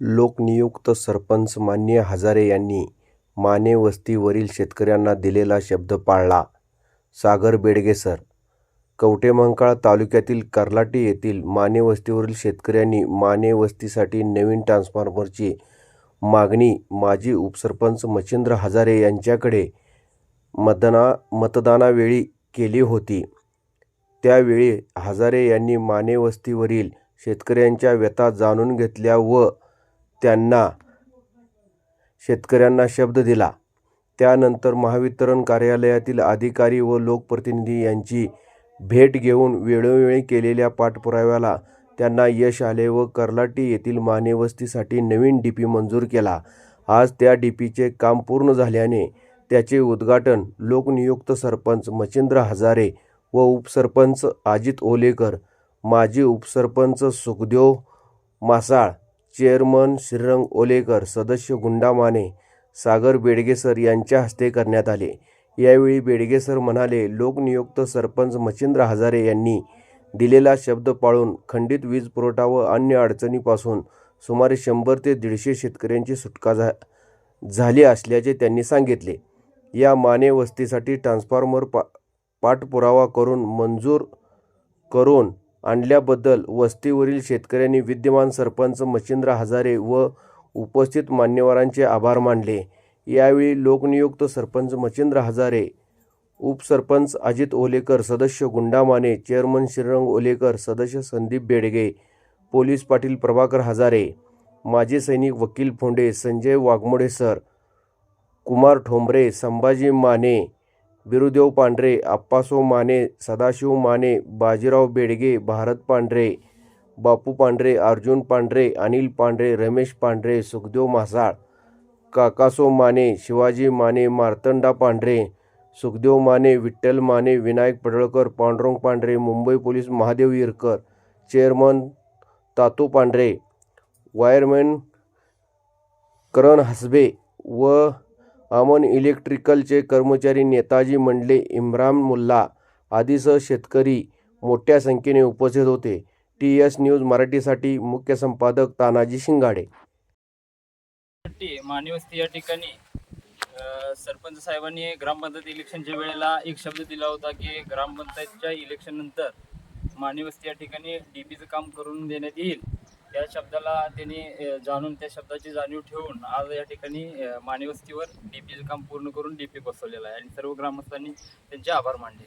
लोकनियुक्त सरपंच मान्य हजारे यांनी माने वस्तीवरील शेतकऱ्यांना दिलेला शब्द पाळला. सागर बेडगेसर कवटेमंकाळ तालुक्यातील कर्लाटी येथील माने वस्तीवरील शेतकऱ्यांनी माने वस्तीसाठी नवीन ट्रान्सफॉर्मरची मागणी माजी उपसरपंच मच्छिंद्र हजारे यांच्याकडे मतदाना मतदानावेळी केली होती. त्यावेळी हजारे यांनी माने वस्तीवरील शेतकऱ्यांच्या व्यथा जाणून घेतल्या व त्यांना शेतकऱ्यांना शब्द दिला. त्यानंतर महावितरण कार्यालयातील अधिकारी व लोकप्रतिनिधी यांची भेट घेऊन वेळोवेळी केलेल्या पाठपुराव्याला त्यांना यश आले व कर्लाटी येथील मानेवस्तीसाठी नवीन डी पी मंजूर केला. आज त्या डी पीचे काम पूर्ण झाल्याने त्याचे उद्घाटन लोकनियुक्त सरपंच मच्छिंद्र हजारे व उपसरपंच अजित ओलेकर, माजी उपसरपंच सुखदेव मासाळ, चेअरमन श्रीरंग ओलेकर, सदस्य गुंडा माने, सागर बेडगेसर यांच्या हस्ते करण्यात आले. यावेळी बेडगेसर म्हणाले, लोकनियुक्त सरपंच मच्छिंद्र हजारे यांनी दिलेला शब्द पाळून खंडित वीज पुरवठा व अन्य अडचणीपासून सुमारे शंभर ते दीडशे शेतकऱ्यांची सुटका झा झाली असल्याचे त्यांनी सांगितले. या माने वस्तीसाठी ट्रान्सफॉर्मर पा पाठपुरावा करून मंजूर करून आणल्याबद्दल वस्तीवरील शेतकऱ्यांनी विद्यमान सरपंच मच्छिंद्र हजारे व उपस्थित मान्यवरांचे आभार मानले. यावेळी लोकनियुक्त सरपंच मच्छिंद्र हजारे, उपसरपंच अजित ओलेकर, सदस्य गुंडा माने, चेअरमन श्रीरंग ओलेकर, सदस्य संदीप बेडगे, पोलीस पाटील प्रभाकर हजारे, माजी सैनिक वकील फोंडे, संजय वाघमोडे सर, कुमार ठोंबरे, संभाजी माने, बिरुदेव पांढरे, आप्पासो माने, सदाशिव माने, बाजीराव बेडगे, भारत पांढरे, बापू पांढरे, अर्जुन पांढरे, अनिल पांढरे, रमेश पांढरे, सुखदेव म्हासाळ काकासो माने, शिवाजी माने, मार्तंडा पांढरे, Sukhdev Mane, Vitthal Mane, Vinayak Padalkar, Pandurang Pandhare, Mumbai police Mahadev Irkar, chairman Tatu Pandhare, wireman करण हसबे व अमन इलेक्ट्रिकलचे कर्मचारी नेताजी मंडले, इम्रान मुल्ला आदीसह शेतकरी मोठ्या संख्येने उपस्थित होते. टी एस न्यूज मराठीसाठी मुख्य संपादक तानाजी शिंगाडे. मान्यवस्ती या ठिकाणी सरपंच साहेबांनी ग्रामपंचायत इलेक्शनच्या वेळेला एक शब्द दिला होता की ग्रामपंचायतच्या इलेक्शननंतर मान्यवस्ती या ठिकाणी डी पीचं काम करून देण्यात येईल त्या शब्दाला त्यांनी जाणून त्या शब्दाची जाणीव ठेवून आज या ठिकाणी मानवस्तीवर डीपीचं काम पूर्ण करून डीपी बसवलेला आहे. आणि सर्व ग्रामस्थांनी त्यांचे आभार मानले.